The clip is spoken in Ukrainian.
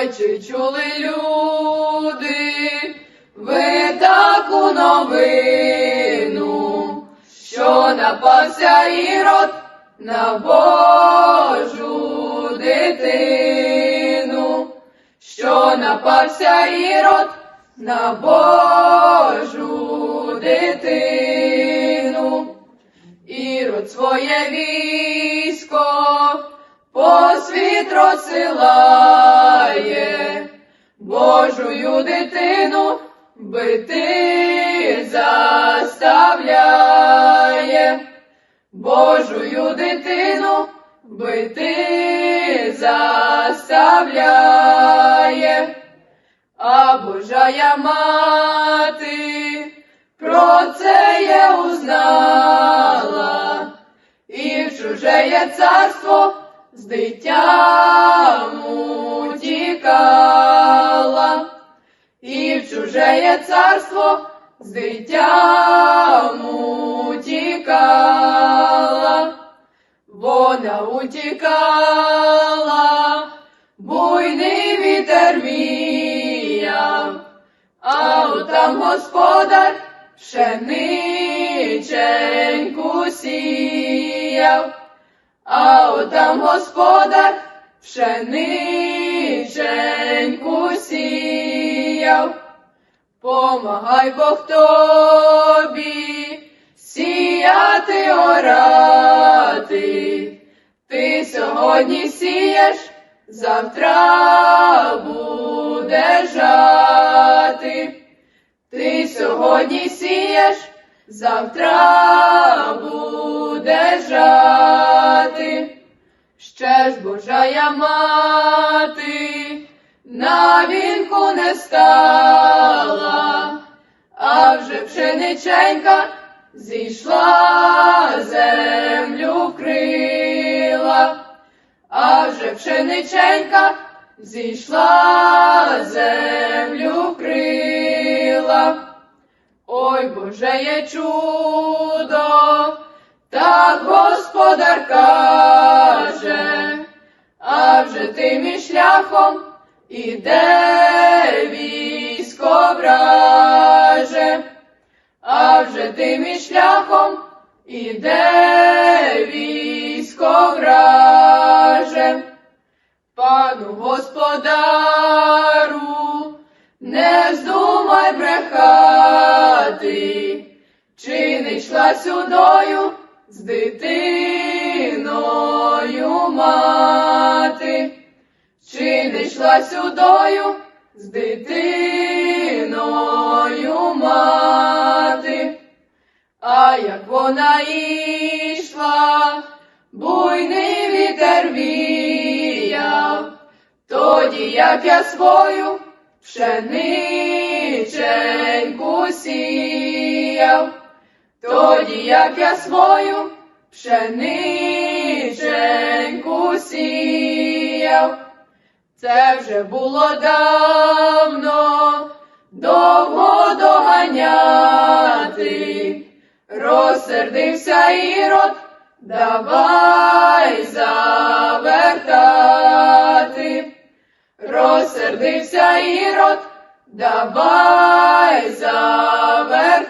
Ой, чули люди, ви таку новину, що напався ірод на Божу дитину, що напався ірод на Божу дитину. Ірод своє військо по світ розсилає, Божую дитину бити заставляє, Божую дитину бити заставляє, а Божая мати про це я узнала, і в чужеє царство з дитям утікала, чужеє царство з дитям утікала, вона утікала, буйний вітер віяв, а там господар пшениченьку сіяв, а там господар пшениченьку сіяв. Помагай Бог тобі сіяти орати. Ти сьогодні сієш, завтра будеш жати. Ти сьогодні сієш, завтра будеш жати. Ще ж Божая мати на вінку не стала, а вже пшениченька зійшла, землю вкрила, а вже пшениченька зійшла, землю вкрила. Ой, Боже є чудо, так господар каже, а вже тим і шляхом іде військо враже, а вже тим і шляхом іде військо враже. Пану господару, не вздумай брехати, чи не йшла сюдою з дитиною мати, чи сюдою з дитиною мати, а як вона йшла, буйний вітер віяв, тоді як я свою пшениченьку сіяв, тоді як я свою пшениченьку сіяв, це вже було давно, довго доганяти, розсердився ірод, давай завертати, розсердився ірод, давай завертати.